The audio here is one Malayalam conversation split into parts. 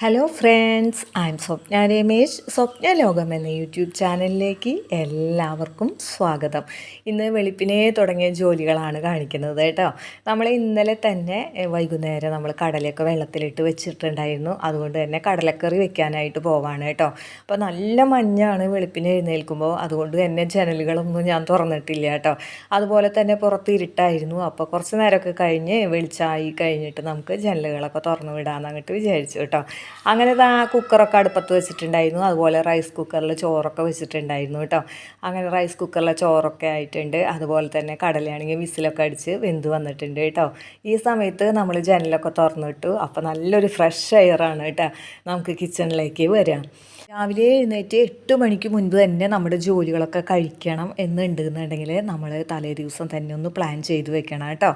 Hello friends I am Swapna Ramesh Swapna ലോകം എന്ന യൂട്യൂബ് ചാനലിലേക്ക് എല്ലാവർക്കും സ്വാഗതം. ഇന്ന് വെളുപ്പിനെ തുടങ്ങിയ ജോലികളാണ് കാണിക്കുന്നത് കേട്ടോ. നമ്മൾ ഇന്നലെ തന്നെ വൈകുന്നേരം നമ്മൾ കടലയൊക്കെ വെള്ളത്തിലിട്ട് വെച്ചിട്ടുണ്ടായിരുന്നു. അതുകൊണ്ട് തന്നെ കടലക്കറി വെക്കാനായിട്ട് പോവാണ് കേട്ടോ. അപ്പോൾ നല്ല മഞ്ഞാണ് വെളുപ്പിനെ എഴുന്നേൽക്കുമ്പോൾ അതുകൊണ്ട് തന്നെ ജനലുകളൊന്നും ഞാൻ തുറന്നിട്ടില്ല കേട്ടോ. അതുപോലെ തന്നെ പുറത്ത് ഇരുട്ടായിരുന്നു. അപ്പോൾ കുറച്ച് നേരമൊക്കെ കഴിഞ്ഞ് വെളിച്ചായി കഴിഞ്ഞിട്ട് നമുക്ക് ജനലുകളൊക്കെ തുറന്നു വിടാമെന്നങ്ങോട്ട് വിചാരിച്ചു കേട്ടോ. അങ്ങനെ ആ കുക്കറൊക്കെ അടുപ്പത്ത് വെച്ചിട്ടുണ്ടായിരുന്നു. അതുപോലെ റൈസ് കുക്കറിൽ ചോറൊക്കെ വെച്ചിട്ടുണ്ടായിരുന്നു കേട്ടോ. അങ്ങനെ റൈസ് കുക്കറിലെ ചോറൊക്കെ ആയിട്ടുണ്ട്. അതുപോലെ തന്നെ കടലയാണെങ്കിൽ വിസിലൊക്കെ അടിച്ച് വെന്ത് വന്നിട്ടുണ്ട് കേട്ടോ. ഈ സമയത്ത് നമ്മൾ ജനലൊക്കെ തുറന്നിട്ടു. അപ്പോൾ നല്ലൊരു ഫ്രഷ് എയറാണ് കേട്ടോ നമുക്ക് കിച്ചണിലേക്ക് വരാം രാവിലെ എഴുന്നേറ്റ് എട്ട് മണിക്ക് മുൻപ് തന്നെ നമ്മുടെ ജോലികളൊക്കെ കഴിക്കണം എന്നുണ്ടെന്നുണ്ടെങ്കിൽ നമ്മൾ തലേ ദിവസം തന്നെ ഒന്ന് പ്ലാൻ ചെയ്ത് വെക്കണം കേട്ടോ.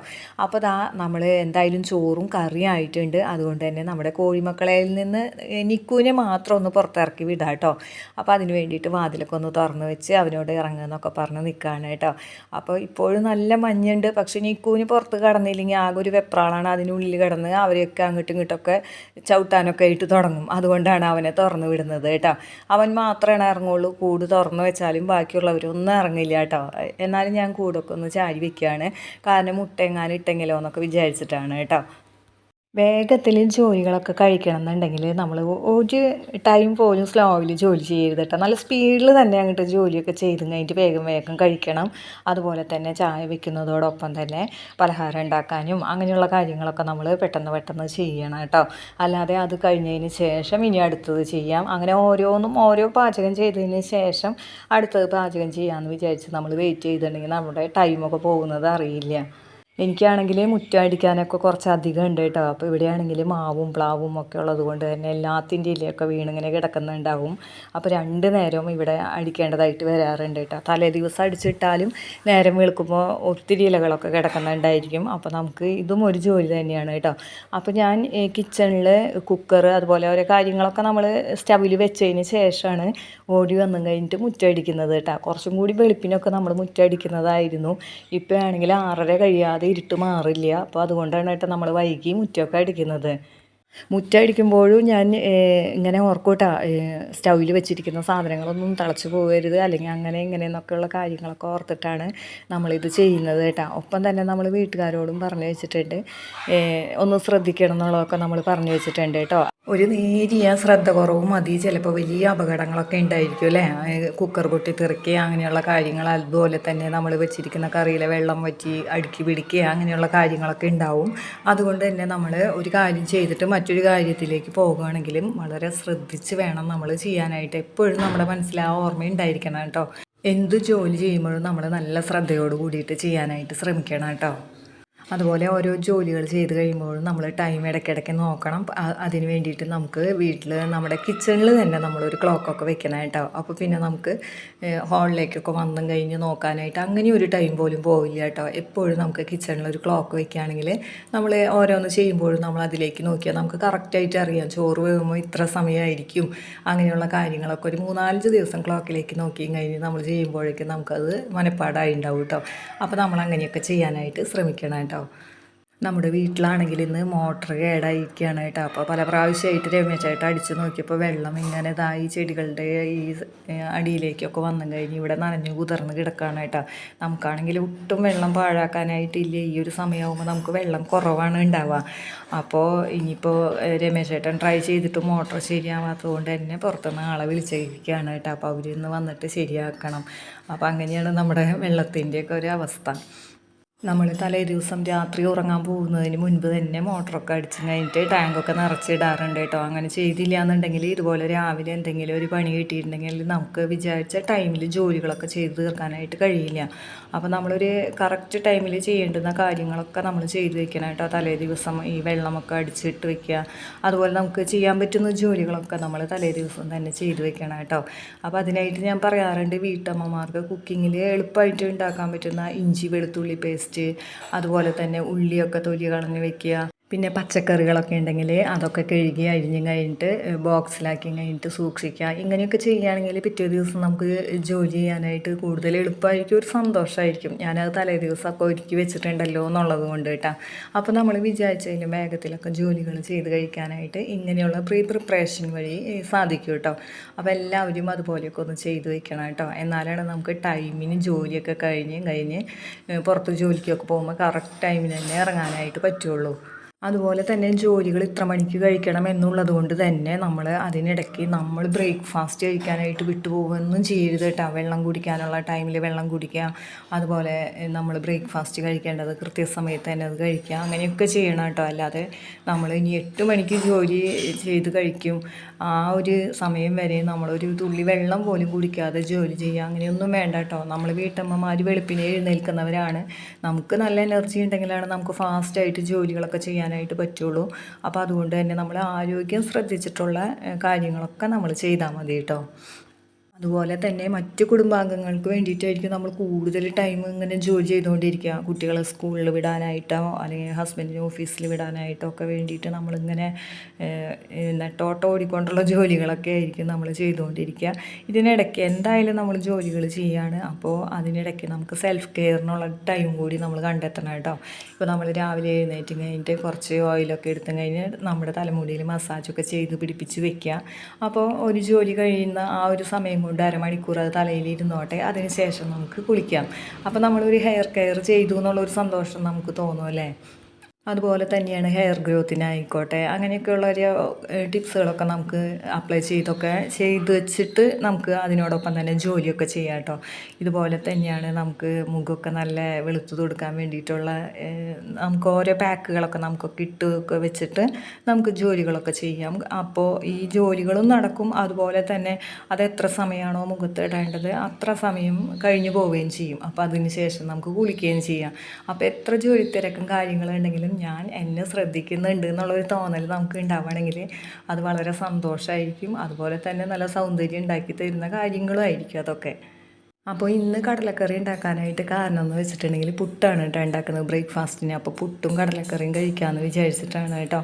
അപ്പോൾ ദാ നമ്മൾ എന്തായാലും ചോറും കറിയും ആയിട്ടുണ്ട്. അതുകൊണ്ട് തന്നെ നമ്മുടെ കോഴിമക്കളയിൽ നിന്ന് നിക്കുവിനെ മാത്രം ഒന്ന് പുറത്തിറക്കി വിടാം കേട്ടോ. അപ്പോൾ അതിന് വേണ്ടിയിട്ട് വാതിലൊക്കെ ഒന്ന് തുറന്ന് വെച്ച് അവനോട് ഇറങ്ങുന്നൊക്കെ പറഞ്ഞ് നിൽക്കുകയാണ് കേട്ടോ. അപ്പോൾ ഇപ്പോഴും നല്ല മഞ്ഞുണ്ട്. പക്ഷേ നിക്കുവിന് പുറത്ത് കടന്നില്ലെങ്കിൽ ആകെ ഒരു വെപ്രാളാണ്. അതിനുള്ളിൽ കിടന്ന് അവരെയൊക്കെ അങ്ങോട്ടും ഇങ്ങോട്ടൊക്കെ ചവിട്ടാനൊക്കെ ആയിട്ട് തുടങ്ങും. അതുകൊണ്ടാണ് അവനെ തുറന്ന് വിടുന്നത് കേട്ടോ. അവൻ മാത്രമേ ഇറങ്ങുള്ളൂ കൂട് തുറന്നു വെച്ചാലും ബാക്കിയുള്ളവരൊന്നും ഇറങ്ങില്ല കേട്ടോ. എന്നാലും ഞാൻ കൂടൊക്കെ ഒന്ന് ചാരി വെക്കുകയാണ് കാരണം മുട്ടയെങ്ങാനും ഇട്ടെങ്കിലോ എന്നൊക്കെ വിചാരിച്ചിട്ടാണ് കേട്ടോ. വേഗത്തിൽ ജോലികളൊക്കെ കഴിക്കണം എന്നുണ്ടെങ്കിൽ നമ്മൾ ഒരു ടൈം പോലും സ്ലോവിൽ ജോലി ചെയ്യരുത് കേട്ടോ നല്ല സ്പീഡിൽ തന്നെ അങ്ങോട്ട് ജോലിയൊക്കെ ചെയ്ത് കഴിഞ്ഞിട്ട് വേഗം വേഗം കഴിക്കണം. അതുപോലെ തന്നെ ചായ വെക്കുന്നതോടൊപ്പം തന്നെ പലഹാരം ഉണ്ടാക്കാനും അങ്ങനെയുള്ള കാര്യങ്ങളൊക്കെ നമ്മൾ പെട്ടെന്ന് പെട്ടെന്ന് ചെയ്യണം കേട്ടോ അല്ലാതെ അത് കഴിഞ്ഞതിന് ശേഷം ഇനി അടുത്തത് ചെയ്യാം. അങ്ങനെ ഓരോന്നും ഓരോ പാചകം ചെയ്തതിന് ശേഷം അടുത്തത് പാചകം ചെയ്യാമെന്ന് വിചാരിച്ച് നമ്മൾ വെയിറ്റ് ചെയ്തിട്ടുണ്ടെങ്കിൽ നമ്മുടെ ടൈമൊക്കെ പോകുന്നത് അറിയില്ല. എനിക്കാണെങ്കിൽ മുറ്റം അടിക്കാനൊക്കെ കുറച്ച് അധികം ഉണ്ട് കേട്ടോ. അപ്പോൾ ഇവിടെയാണെങ്കിൽ മാവും പ്ലാവും ഒക്കെ ഉള്ളത് കൊണ്ട് തന്നെ എല്ലാത്തിന്റെ ഇലയൊക്കെ വീണിങ്ങനെ കിടക്കുന്നുണ്ടാവും. അപ്പോൾ രണ്ട് നേരവും ഇവിടെ അടിക്കേണ്ടതായിട്ട് വരാറുണ്ട് കേട്ടോ. തലേ ദിവസം അടിച്ചിട്ടാലും നേരം വെളുക്കുമ്പോൾ ഒത്തിരി ഇലകളൊക്കെ കിടക്കുന്നുണ്ടായിരിക്കും. അപ്പോൾ നമുക്ക് ഇതും ഒരു ജോലി തന്നെയാണ് കേട്ടോ. അപ്പോൾ ഞാൻ കിച്ചണിൽ കുക്കർ അതുപോലെ ഓരോ കാര്യങ്ങളൊക്കെ നമ്മൾ സ്റ്റവിൽ വെച്ചതിന് ശേഷമാണ് ഓടി വന്നു കഴിഞ്ഞിട്ട് മുറ്റടിക്കുന്നത് കേട്ടോ. കുറച്ചും കൂടി വെളുപ്പിനൊക്കെ നമ്മൾ മുറ്റടിക്കുന്നതായിരുന്നു. ഇപ്പോൾ ആണെങ്കിൽ ആറര കഴിയാതെ ഇരുട്ട് മാറില്ല. അപ്പോൾ അതുകൊണ്ടാണ് കേട്ടോ നമ്മൾ വൈകി മുറ്റമൊക്കെ അടിക്കുന്നത്. മുറ്റടിക്കുമ്പോഴും ഞാൻ ഇങ്ങനെ ഓർക്കൂട്ടാ സ്റ്റൗവിൽ വെച്ചിരിക്കുന്ന സാധനങ്ങളൊന്നും തിളച്ച് പോകരുത് അല്ലെങ്കിൽ അങ്ങനെ ഇങ്ങനെ എന്നൊക്കെയുള്ള കാര്യങ്ങളൊക്കെ ഓർത്തിട്ടാണ് നമ്മളിത് ചെയ്യുന്നത് കേട്ടോ ഒപ്പം തന്നെ നമ്മൾ വീട്ടുകാരോടും പറഞ്ഞു വെച്ചിട്ടുണ്ട്. ഒന്ന് ശ്രദ്ധിക്കണം എന്നുള്ളതൊക്കെ നമ്മൾ പറഞ്ഞു വെച്ചിട്ടുണ്ട് കേട്ടോ. ഒരു നേരിയ ശ്രദ്ധ കുറവും മതി. ചിലപ്പോൾ വലിയ അപകടങ്ങളൊക്കെ ഉണ്ടായിരിക്കും അല്ലേ? കുക്കർ പൊട്ടി തെറിക്കുക അങ്ങനെയുള്ള കാര്യങ്ങൾ. അതുപോലെ തന്നെ നമ്മൾ വെച്ചിരിക്കുന്ന കറിയിലെ വെള്ളം വറ്റി അടുക്കി പിടിക്കുക അങ്ങനെയുള്ള കാര്യങ്ങളൊക്കെ ഉണ്ടാവും. അതുകൊണ്ട് തന്നെ നമ്മൾ ഒരു കാര്യം ചെയ്തിട്ട് മറ്റൊരു കാര്യത്തിലേക്ക് പോകുകയാണെങ്കിലും വളരെ ശ്രദ്ധിച്ച് വേണം നമ്മൾ ചെയ്യാനായിട്ട്. എപ്പോഴും നമ്മുടെ മനസ്സിൽ ആ ഓർമ്മ ഉണ്ടായിരിക്കണം കേട്ടോ. എന്ത് ജോലി ചെയ്യുമ്പോഴും നമ്മൾ നല്ല ശ്രദ്ധയോട് കൂടിയിട്ട് ചെയ്യാനായിട്ട് ശ്രമിക്കണം കേട്ടോ. അതുപോലെ ഓരോ ജോലികൾ ചെയ്ത് കഴിയുമ്പോഴും നമ്മൾ ടൈം ഇടയ്ക്കിടയ്ക്ക് നോക്കണം. അതിന് വേണ്ടിയിട്ട് നമുക്ക് വീട്ടിൽ നമ്മുടെ കിച്ചണിൽ തന്നെ നമ്മളൊരു ക്ലോക്കൊക്കെ കേട്ടോ അപ്പോൾ പിന്നെ നമുക്ക് ഹാളിലേക്കൊക്കെ വന്നും കഴിഞ്ഞ് നോക്കാനായിട്ട് അങ്ങനെ ഒരു ടൈം പോലും പോവില്ല കേട്ടോ എപ്പോഴും നമുക്ക് കിച്ചണിൽ ഒരു ക്ലോക്ക് വെക്കുകയാണെങ്കിൽ നമ്മൾ ഓരോന്ന് ചെയ്യുമ്പോഴും നമ്മൾ അതിലേക്ക് നോക്കിയാൽ നമുക്ക് കറക്റ്റായിട്ട് അറിയാം. ചോറ് വേകുമ്പോൾ ഇത്ര സമയമായിരിക്കും അങ്ങനെയുള്ള കാര്യങ്ങളൊക്കെ ഒരു മൂന്നാലഞ്ച് ദിവസം ക്ലോക്കിലേക്ക് നോക്കി കഴിഞ്ഞ് നമ്മൾ ചെയ്യുമ്പോഴേക്കും നമുക്കത് മനപ്പാടായി ഉണ്ടാവും കേട്ടോ അപ്പോൾ നമ്മൾ അങ്ങനെയൊക്കെ ചെയ്യാനായിട്ട് ശ്രമിക്കണം കേട്ടോ നമ്മുടെ വീട്ടിലാണെങ്കിൽ ഇന്ന് മോട്ടർ കേടായിരിക്കുകയാണ് കേട്ടോ അപ്പോൾ പല പ്രാവശ്യമായിട്ട് രമേശായിട്ട് അടിച്ച് നോക്കിയപ്പോൾ വെള്ളം ഇങ്ങനെ ഇതായി ചെടികളുടെ ഈ അടിയിലേക്കൊക്കെ വന്നു കഴിഞ്ഞ് ഇവിടെ നനഞ്ഞു കുതിർന്ന് കിടക്കുകയാണ് കേട്ടോ നമുക്കാണെങ്കിൽ ഒട്ടും വെള്ളം പാഴാക്കാനായിട്ടില്ല. ഈ ഒരു സമയമാകുമ്പോൾ നമുക്ക് വെള്ളം കുറവാണ് ഉണ്ടാവുക. അപ്പോൾ ഇനിയിപ്പോൾ രമേശേട്ടൻ ട്രൈ ചെയ്തിട്ട് മോട്ടർ ശരിയാവാത്തത് കൊണ്ട് തന്നെ പുറത്തുനിന്ന് ആളെ വിളിച്ചിരിക്കുകയാണ് കേട്ടോ അപ്പോൾ അവരിന്ന് വന്നിട്ട് ശരിയാക്കണം. അപ്പോൾ അങ്ങനെയാണ് നമ്മുടെ വെള്ളത്തിന്റെയൊക്കെ ഒരു അവസ്ഥ. നമ്മൾ തലേ ദിവസം രാത്രി ഉറങ്ങാൻ പോകുന്നതിന് മുൻപ് തന്നെ മോട്ടറൊക്കെ അടിച്ച് കഴിഞ്ഞിട്ട് ടാങ്കൊക്കെ നിറച്ചിടാറുണ്ട് കേട്ടോ. അങ്ങനെ ചെയ്തില്ല എന്നുണ്ടെങ്കിൽ ഇതുപോലെ രാവിലെ എന്തെങ്കിലും ഒരു പണി കിട്ടിയിട്ടുണ്ടെങ്കിൽ നമുക്ക് വിചാരിച്ച ടൈമിൽ ജോലികളൊക്കെ ചെയ്ത് തീർക്കാനായിട്ട് കഴിയില്ല. അപ്പോൾ നമ്മളൊരു കറക്റ്റ് ടൈമിൽ ചെയ്യേണ്ടുന്ന കാര്യങ്ങളൊക്കെ നമ്മൾ ചെയ്ത് വെക്കണം കേട്ടോ. തലേ ദിവസം ഈ വെള്ളമൊക്കെ അടിച്ചിട്ട് വെക്കുക. അതുപോലെ നമുക്ക് ചെയ്യാൻ പറ്റുന്ന ജോലികളൊക്കെ നമ്മൾ തലേ ദിവസം തന്നെ ചെയ്ത് വെക്കണം കേട്ടോ. അപ്പോൾ അതിനായിട്ട് ഞാൻ പറയാറുണ്ട് വീട്ടമ്മമാർക്ക് കുക്കിങ്ങിൽ എളുപ്പമായിട്ട് ഉണ്ടാക്കാൻ പറ്റുന്ന ഇഞ്ചി വെളുത്തുള്ളി പേസ്റ്റ് അതുപോലെ തന്നെ ഉള്ളിയൊക്കെ തൊലി കളഞ്ഞ് വെക്കുക. പിന്നെ പച്ചക്കറികളൊക്കെ ഉണ്ടെങ്കിൽ അതൊക്കെ കഴുകി അരിഞ്ഞ് കഴിഞ്ഞിട്ട് ബോക്സിലാക്കി കഴിഞ്ഞിട്ട് സൂക്ഷിക്കുക. ഇങ്ങനെയൊക്കെ ചെയ്യുകയാണെങ്കിൽ പിറ്റേ ദിവസം നമുക്ക് ജോലി ചെയ്യാനായിട്ട് കൂടുതൽ എളുപ്പമായിരിക്കും ഒരു സന്തോഷമായിരിക്കും. ഞാനത് തലേ ദിവസമൊക്കെ ഒരുക്കി വെച്ചിട്ടുണ്ടല്ലോ എന്നുള്ളത് കൊണ്ട് കേട്ടോ. അപ്പോൾ നമ്മൾ വിചാരിച്ചതിലും വേഗത്തിലൊക്കെ ജോലികൾ ചെയ്ത് കഴിക്കാനായിട്ട് ഇങ്ങനെയുള്ള പ്രീ പ്രിപ്പറേഷൻ വഴി സാധിക്കും കേട്ടോ. അപ്പോൾ എല്ലാവരും അതുപോലെയൊക്കെ ഒന്ന് ചെയ്ത് വെക്കണം കേട്ടോ. എന്നാലാണ് നമുക്ക് ടൈമിന് ജോലിയൊക്കെ കഴിഞ്ഞ് കഴിഞ്ഞ് പുറത്ത് ജോലിക്കൊക്കെ പോകുമ്പോൾ കറക്റ്റ് ടൈമിന് തന്നെ ഇറങ്ങാനായിട്ട് പറ്റുള്ളൂ. അതുപോലെ തന്നെ ജോലികൾ ഇത്ര മണിക്ക് കഴിക്കണം എന്നുള്ളത് കൊണ്ട് തന്നെ നമ്മൾ അതിനിടയ്ക്ക് നമ്മൾ ബ്രേക്ക്ഫാസ്റ്റ് കഴിക്കാനായിട്ട് വിട്ടുപോകുകയൊന്നും ചെയ്യരുത് കേട്ടോ. വെള്ളം കുടിക്കാനുള്ള ടൈമിൽ വെള്ളം കുടിക്കുക. അതുപോലെ നമ്മൾ ബ്രേക്ക്ഫാസ്റ്റ് കഴിക്കേണ്ടത് കൃത്യസമയത്ത് തന്നെ അത് കഴിക്കുക. അങ്ങനെയൊക്കെ ചെയ്യണം കേട്ടോ. അല്ലാതെ നമ്മൾ ഇനി എട്ട് മണിക്ക് ജോലി ചെയ്ത് കഴിക്കും. ആ ഒരു സമയം വരെ നമ്മളൊരു തുള്ളി വെള്ളം പോലും കുടിക്കാതെ ജോലി ചെയ്യുക അങ്ങനെയൊന്നും വേണ്ട കേട്ടോ. നമ്മൾ വീട്ടമ്മമാർ വെളുപ്പിനെ എഴുന്നേൽക്കുന്നവരാണ്. നമുക്ക് നല്ല എനർജി ഉണ്ടെങ്കിലാണ് നമുക്ക് ഫാസ്റ്റായിട്ട് ജോലികളൊക്കെ ചെയ്യാനായിട്ട് പറ്റുള്ളൂ. അപ്പോൾ അതുകൊണ്ട് തന്നെ നമ്മൾ ആരോഗ്യം ശ്രദ്ധിച്ചിട്ടുള്ള കാര്യങ്ങളൊക്കെ നമ്മൾ ചെയ്താൽ മതി കേട്ടോ. അതുപോലെ തന്നെ മറ്റു കുടുംബാംഗങ്ങൾക്ക് വേണ്ടിയിട്ടായിരിക്കും നമ്മൾ കൂടുതൽ ടൈം ഇങ്ങനെ ജോലി ചെയ്തുകൊണ്ടിരിക്കുക. കുട്ടികളെ സ്കൂളിൽ വിടാനായിട്ടോ അല്ലെങ്കിൽ ഹസ്ബൻഡിനെ ഓഫീസിൽ വിടാനായിട്ടോ ഒക്കെ വേണ്ടിയിട്ട് നമ്മളിങ്ങനെ നെട്ടോട്ടം ഓടിക്കൊണ്ടുള്ള ജോലികളൊക്കെ ആയിരിക്കും നമ്മൾ ചെയ്തുകൊണ്ടിരിക്കുക. ഇതിനിടയ്ക്ക് എന്തായാലും നമ്മൾ ജോലികൾ ചെയ്യുകയാണ്. അപ്പോൾ അതിനിടയ്ക്ക് നമുക്ക് സെൽഫ് കെയറിനുള്ള ടൈം കൂടി നമ്മൾ കണ്ടെത്തണം കേട്ടോ. ഇപ്പോൾ നമ്മൾ രാവിലെ എഴുന്നേറ്റ് കഴിഞ്ഞിട്ട് കുറച്ച് ഓയിലൊക്കെ എടുത്ത് കഴിഞ്ഞ് നമ്മുടെ തലമുടിയിൽ മസാജൊക്കെ ചെയ്ത് പിടിപ്പിച്ച് വെക്കുക. അപ്പോൾ ഒരു ജോലി കഴിയുന്ന ആ ഒരു സമയം കൊണ്ട് അരമണിക്കൂർ അത് തലയിൽ ഇരുന്നോട്ടെ അതിന് ശേഷം നമുക്ക് കുളിക്കാം. അപ്പോൾ നമ്മളൊരു ഹെയർ കെയർ ചെയ്തു എന്നുള്ളൊരു സന്തോഷം നമുക്ക് തോന്നും അല്ലേ? അതുപോലെ തന്നെയാണ് ഹെയർ ഗ്രോത്തിനായിക്കോട്ടെ അങ്ങനെയൊക്കെയുള്ള ഒരു ടിപ്സുകളൊക്കെ നമുക്ക് അപ്ലൈ ചെയ്തൊക്കെ ചെയ്ത് വെച്ചിട്ട് നമുക്ക് അതിനോടൊപ്പം തന്നെ ജോലിയൊക്കെ ചെയ്യാം കേട്ടോ. ഇതുപോലെ തന്നെയാണ് നമുക്ക് മുഖമൊക്കെ നല്ല വെളുത്തു കൊടുക്കാൻ വേണ്ടിയിട്ടുള്ള നമുക്ക് ഓരോ പാക്കുകളൊക്കെ നമുക്കൊക്കെ ഇട്ടൊക്കെ വെച്ചിട്ട് നമുക്ക് ജോലികളൊക്കെ ചെയ്യാം. അപ്പോൾ ഈ ജോലികളും നടക്കും. അതുപോലെ തന്നെ അത് എത്ര സമയമാണോ മുഖത്ത് ഇടേണ്ടത് അത്ര സമയം കഴിഞ്ഞു പോവുകയും ചെയ്യും. അപ്പോൾ അതിന് ശേഷം നമുക്ക് കുളിക്കുകയും ചെയ്യാം. അപ്പോൾ എത്ര ജോലി തിരക്കും കാര്യങ്ങളുണ്ടെങ്കിലും ഞാൻ എന്നെ ശ്രദ്ധിക്കുന്നുണ്ട് എന്നുള്ളൊരു തോന്നൽ നമുക്ക് ഉണ്ടാവുകയാണെങ്കിൽ അത് വളരെ സന്തോഷമായിരിക്കും. അതുപോലെ തന്നെ നല്ല സൗന്ദര്യം ഉണ്ടാക്കി തരുന്ന കാര്യങ്ങളും ആയിരിക്കും അതൊക്കെ. അപ്പോൾ ഇന്ന് കടലക്കറി ഉണ്ടാക്കാനായിട്ട് കാരണം എന്ന് വെച്ചിട്ടുണ്ടെങ്കിൽ പുട്ടാണ് കേട്ടോ ഉണ്ടാക്കുന്നത് ബ്രേക്ക്ഫാസ്റ്റിന്. അപ്പോൾ പുട്ടും കടലക്കറിയും കഴിക്കാമെന്ന് വിചാരിച്ചിട്ടാണ് കേട്ടോ.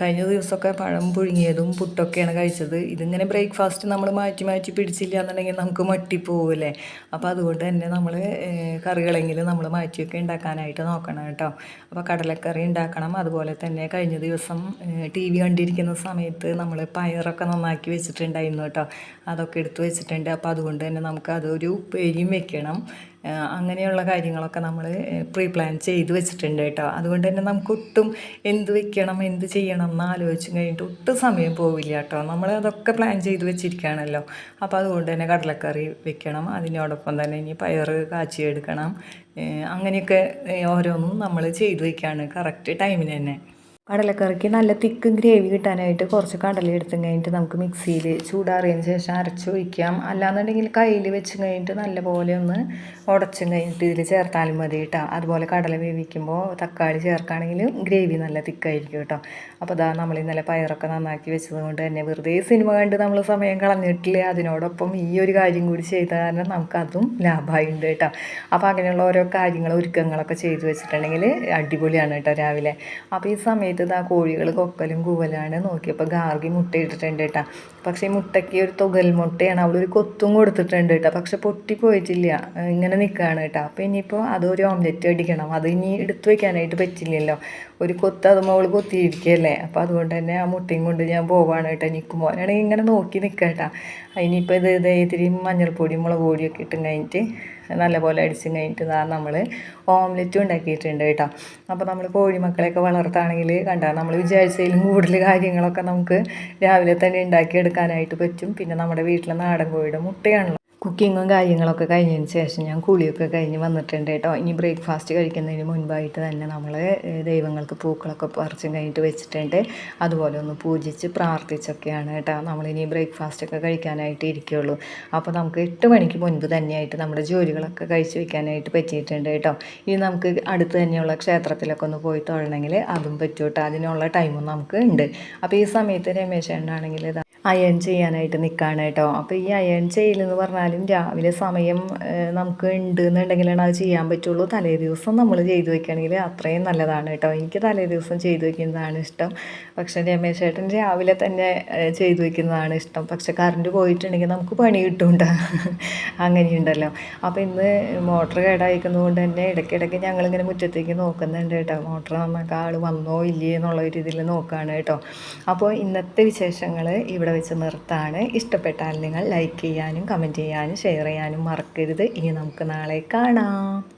കഴിഞ്ഞ ദിവസമൊക്കെ പഴം പുഴുങ്ങിയതും പുട്ടൊക്കെയാണ് കഴിച്ചത്. ഇതിങ്ങനെ ബ്രേക്ക്ഫാസ്റ്റ് നമ്മൾ മാറ്റി മാറ്റി പിടിച്ചില്ല എന്നുണ്ടെങ്കിൽ നമുക്ക് മട്ടിപ്പോവില്ലേ? അപ്പോൾ അതുകൊണ്ട് തന്നെ നമ്മൾ കറികളെങ്കിലും നമ്മൾ മാറ്റിയൊക്കെ ഉണ്ടാക്കാനായിട്ട് നോക്കണം കേട്ടോ. അപ്പോൾ കടലക്കറി ഉണ്ടാക്കണം. അതുപോലെ തന്നെ കഴിഞ്ഞ ദിവസം ടി വി കണ്ടിരിക്കുന്ന സമയത്ത് നമ്മൾ പയറൊക്കെ നന്നാക്കി വെച്ചിട്ടുണ്ടായിരുന്നു കേട്ടോ. അതൊക്കെ എടുത്ത് വെച്ചിട്ടുണ്ട്. അപ്പോൾ അതുകൊണ്ട് തന്നെ നമുക്ക് അതൊരു ഉപ്പേരിയും വെക്കണം. അങ്ങനെയുള്ള കാര്യങ്ങളൊക്കെ നമ്മൾ പ്രീ പ്ലാൻ ചെയ്ത് വെച്ചിട്ടുണ്ട് കേട്ടോ. അതുകൊണ്ട് തന്നെ നമുക്ക് ഒട്ടും എന്ത് വെക്കണം എന്ത് ചെയ്യണം എന്ന് ആലോചിച്ച് കഴിഞ്ഞിട്ട് ഒട്ടും സമയം പോവില്ല കേട്ടോ. നമ്മൾ അതൊക്കെ പ്ലാൻ ചെയ്ത് വെച്ചിരിക്കുകയാണല്ലോ. അപ്പോൾ അതുകൊണ്ട് തന്നെ കടലക്കറി വെക്കണം. അതിനോടൊപ്പം തന്നെ ഇനി പയർ കാച്ചിയെടുക്കണം അങ്ങനെയൊക്കെ ഓരോന്നും നമ്മൾ ചെയ്ത് വയ്ക്കുകയാണ് കറക്റ്റ് ടൈമിന് തന്നെ. കടലക്കറിക്ക് നല്ല തിക്കും ഗ്രേവി കിട്ടാനായിട്ട് കുറച്ച് കടല എടുത്തു കഴിഞ്ഞിട്ട് നമുക്ക് മിക്സിയിൽ ചൂടാറിയതിന് ശേഷം അരച്ചൊഴിക്കാം. അല്ലാന്നുണ്ടെങ്കിൽ കയ്യിൽ വെച്ച് കഴിഞ്ഞിട്ട് നല്ലപോലെ ഒന്ന് ഉടച്ചും കഴിഞ്ഞിട്ട് ഇതിൽ ചേർത്താലും മതി കേട്ടോ. അതുപോലെ കടല വേവിക്കുമ്പോൾ തക്കാളി ചേർക്കുകയാണെങ്കിൽ ഗ്രേവി നല്ല തിക്കായിരിക്കും കേട്ടോ. അപ്പോൾ അതാ നമ്മൾ ഇന്നലെ പയറൊക്കെ നന്നാക്കി വെച്ചത് കൊണ്ട് തന്നെ വെറുതെ സിനിമ കണ്ട് നമ്മൾ സമയം കളഞ്ഞിട്ടില്ല? അതിനോടൊപ്പം ഈ ഒരു കാര്യം കൂടി ചെയ്ത കാരണം നമുക്കതും ഉണ്ട് കേട്ടോ. അപ്പോൾ അങ്ങനെയുള്ള ഓരോ കാര്യങ്ങൾ ഒരുക്കങ്ങളൊക്കെ ചെയ്തു വെച്ചിട്ടുണ്ടെങ്കിൽ അടിപൊളിയാണ് കേട്ടോ രാവിലെ. അപ്പോൾ ഈ സമയത്ത് സമയത്ത് ഇതാ കോഴികൾ കൊക്കലും കൂവലാണ് നോക്കിയപ്പോൾ ഗാർഗി മുട്ട ഇട്ടിട്ടുണ്ട് കേട്ടോ പക്ഷേ ഈ മുട്ടയ്ക്ക് ഒരു തുകൽ മുട്ടയാണ് അവളൊരു കൊത്തും കൊടുത്തിട്ടുണ്ട് കേട്ടോ പക്ഷെ പൊട്ടിപ്പോയിട്ടില്ല ഇങ്ങനെ നിൽക്കുകയാണ് കേട്ടോ അപ്പോൾ ഇനിയിപ്പോൾ അതൊരു ഓംലെറ്റ് അടിക്കണം. അത് ഇനി എടുത്തു വയ്ക്കാനായിട്ട് പറ്റില്ലല്ലോ. ഒരു കൊത്ത് അത് മോൾ കൊത്തിയിരിക്കുകയല്ലേ അപ്പോൾ അതുകൊണ്ട് തന്നെ ആ മുട്ടയും കൊണ്ട് ഞാൻ പോവാണ് കേട്ടോ നിൽക്കുമ്പോൾ മോനാണെങ്കിൽ ഇങ്ങനെ നോക്കി നിൽക്കാം കേട്ടോ ഇനിയിപ്പോൾ ഇത് ഇതേ ഇത്തിരി മഞ്ഞൾപ്പൊടിയും മുളക് പൊടിയൊക്കെ ഇട്ടും കഴിഞ്ഞിട്ട് നല്ലപോലെ അടിച്ചും കഴിഞ്ഞിട്ട് ഇതാ നമ്മൾ ഓംലെറ്റും ഉണ്ടാക്കിയിട്ടുണ്ട് കേട്ടോ. അപ്പോൾ നമ്മൾ കോഴിമക്കളെയൊക്കെ വളർത്താണെങ്കിൽ കണ്ടാൽ നമ്മൾ വിചാരിച്ചതിലും കൂടുതൽ കാര്യങ്ങളൊക്കെ നമുക്ക് രാവിലെ തന്നെ ഉണ്ടാക്കിയെടുക്കാനായിട്ട് പറ്റും. പിന്നെ നമ്മുടെ വീട്ടിലെ നാടൻ കോഴിയുടെ മുട്ടയാണല്ലോ. കുക്കിങ്ങും കാര്യങ്ങളൊക്കെ കഴിഞ്ഞതിന് ശേഷം ഞാൻ കുളിയൊക്കെ കഴിഞ്ഞ് വന്നിട്ടുണ്ട് കേട്ടോ. ഇനി ബ്രേക്ക്ഫാസ്റ്റ് കഴിക്കുന്നതിന് മുൻപായിട്ട് തന്നെ നമ്മൾ ദൈവങ്ങൾക്ക് പൂക്കളൊക്കെ പറിച്ചും കഴിഞ്ഞിട്ട് വെച്ചിട്ടുണ്ട്. അതുപോലെ ഒന്ന് പൂജിച്ച് പ്രാർത്ഥിച്ചൊക്കെയാണ് കേട്ടോ. നമ്മളിനി ബ്രേക്ക്ഫാസ്റ്റ് ഒക്കെ കഴിക്കാനായിട്ട് ഇരിക്കുകയുള്ളൂ അപ്പോൾ നമുക്ക് എട്ട് മണിക്ക് മുൻപ് തന്നെയായിട്ട് നമ്മുടെ ജോലികളൊക്കെ കഴിച്ച് വെക്കാനായിട്ട് പറ്റിയിട്ടുണ്ട് കേട്ടോ. ഇനി നമുക്ക് അടുത്ത് തന്നെയുള്ള ക്ഷേത്രത്തിലൊക്കെ ഒന്ന് പോയി തൊഴണമെങ്കിൽ അതും പറ്റൂട്ടോ. അതിനുള്ള ടൈമും നമുക്ക് ഉണ്ട്. അപ്പോൾ ഈ സമയത്ത് രമേശ് എണ്ണാണെങ്കിൽ അയൺ ചെയ്യാനായിട്ട് നിൽക്കുകയാണ് കേട്ടോ. അപ്പോൾ ഈ അയൺ ചെയ്യലെന്ന് പറഞ്ഞാലും രാവിലെ സമയം നമുക്ക് ഉണ്ട് എന്നുണ്ടെങ്കിലാണ് അത് ചെയ്യാൻ പറ്റുള്ളൂ. തലേ ദിവസം നമ്മൾ ചെയ്തു വെക്കുകയാണെങ്കിൽ അത്രയും നല്ലതാണ് കേട്ടോ. എനിക്ക് തലേ ദിവസം ചെയ്തു വെക്കുന്നതാണ് ഇഷ്ടം. പക്ഷേ രമേശ് ചേട്ടൻ രാവിലെ തന്നെ ചെയ്തു വെക്കുന്നതാണ് ഇഷ്ടം. പക്ഷേ കറണ്ട് പോയിട്ടുണ്ടെങ്കിൽ നമുക്ക് പണി കിട്ടുണ്ട. അങ്ങനെയുണ്ടല്ലോ. അപ്പോൾ ഇന്ന് മോട്ടർ കേടായിക്കുന്നതുകൊണ്ട് തന്നെ ഇടയ്ക്കിടയ്ക്ക് ഞങ്ങളിങ്ങനെ മുറ്റത്തേക്ക് നോക്കുന്നുണ്ട് കേട്ടോ. മോട്ടർ നമുക്ക് ആൾ വന്നോ ഇല്ലയോ എന്നുള്ള ഒരു ഇതിൽ നോക്കുകയാണ് കേട്ടോ. അപ്പോൾ ഇന്നത്തെ വിശേഷങ്ങൾ ഇവിടെ വെച്ച് നിർത്താണ്. ഇഷ്ടപ്പെട്ടാൽ നിങ്ങൾ ലൈക്ക് ചെയ്യാനും കമന്റ് ചെയ്യാനും ഷെയർ ചെയ്യാനും മറക്കരുത്. ഇനി നമുക്ക് നാളെ കാണാം.